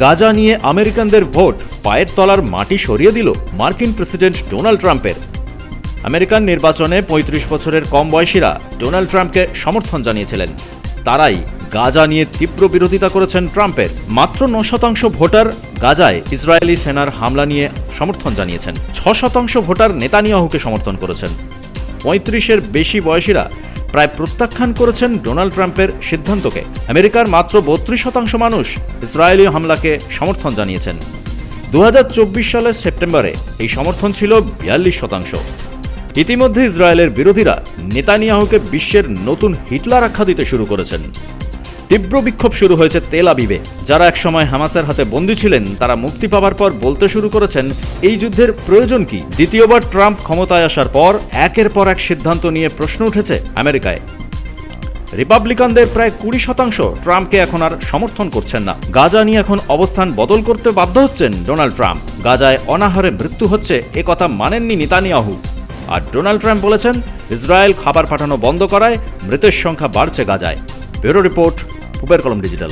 গাজা নিয়ে আমেরিকানদের ভোট পায়ের তলার মাটি সরিয়ে দিল মার্কিন প্রেসিডেন্ট ডোনাল্ড ট্রাম্পের। আমেরিকান নির্বাচনে ৩৫ বছরের কম বয়সীরা ডোনাল্ড ট্রাম্পকে সমর্থন জানিয়েছিলেন। তারাই গাজা নিয়ে তীব্র বিরোধিতা করেছেন ট্রাম্পের। মাত্র ন শতাংশ ভোটার গাজায় ইসরায়েলি সেনার হামলা নিয়ে সমর্থন জানিয়েছেন। ছ শতাংশ ভোটার নেতানিয়াহুকে সমর্থন করেছেন। পঁয়ত্রিশের বেশি বয়সীরা প্রায় প্রত্যাখ্যান করেছেন ডোনাল্ড ট্রাম্পের সিদ্ধান্তকে। আমেরিকার মাত্র বত্রিশ শতাংশ মানুষ ইসরায়েলি হামলাকে সমর্থন জানিয়েছেন। দু হাজার চব্বিশ সালের সেপ্টেম্বরে এই সমর্থন ছিল বিয়াল্লিশ শতাংশ। ইতিমধ্যে ইসরায়েলের বিরোধীরা নেতানিয়াহুকে বিশ্বের নতুন হিটলার আখ্যা দিতে শুরু করেছেন। তীব্র বিক্ষোভ শুরু হয়েছে তেল আবিবে। যারা একসময় হামাসের হাতে বন্দী ছিলেন, তারা মুক্তি পাওয়ার পর বলতে শুরু করেছেন, এই যুদ্ধের প্রয়োজন কি? দ্বিতীয়বার ট্রাম্প ক্ষমতায় আসার পর একের পর এক সিদ্ধান্ত নিয়ে প্রশ্ন উঠেছে আমেরিকায়। রিপাবলিকানদের প্রায় কুড়ি শতাংশ ট্রাম্পকে এখন আর সমর্থন করছেন না। গাজা নিয়ে এখন অবস্থান বদল করতে বাধ্য হচ্ছেন ডোনাল্ড ট্রাম্প। গাজায় অনাহারে মৃত্যু হচ্ছে এ কথা মানেননি নেতানিয়াহু। আর ডোনাল্ড ট্রাম্প বলেছেন, ইসরায়েল খাবার পাঠানো বন্ধ করায় মৃতের সংখ্যা বাড়ছে গাজায়। ব্যুরো রিপোর্ট পুবের কলম ডিজিটাল।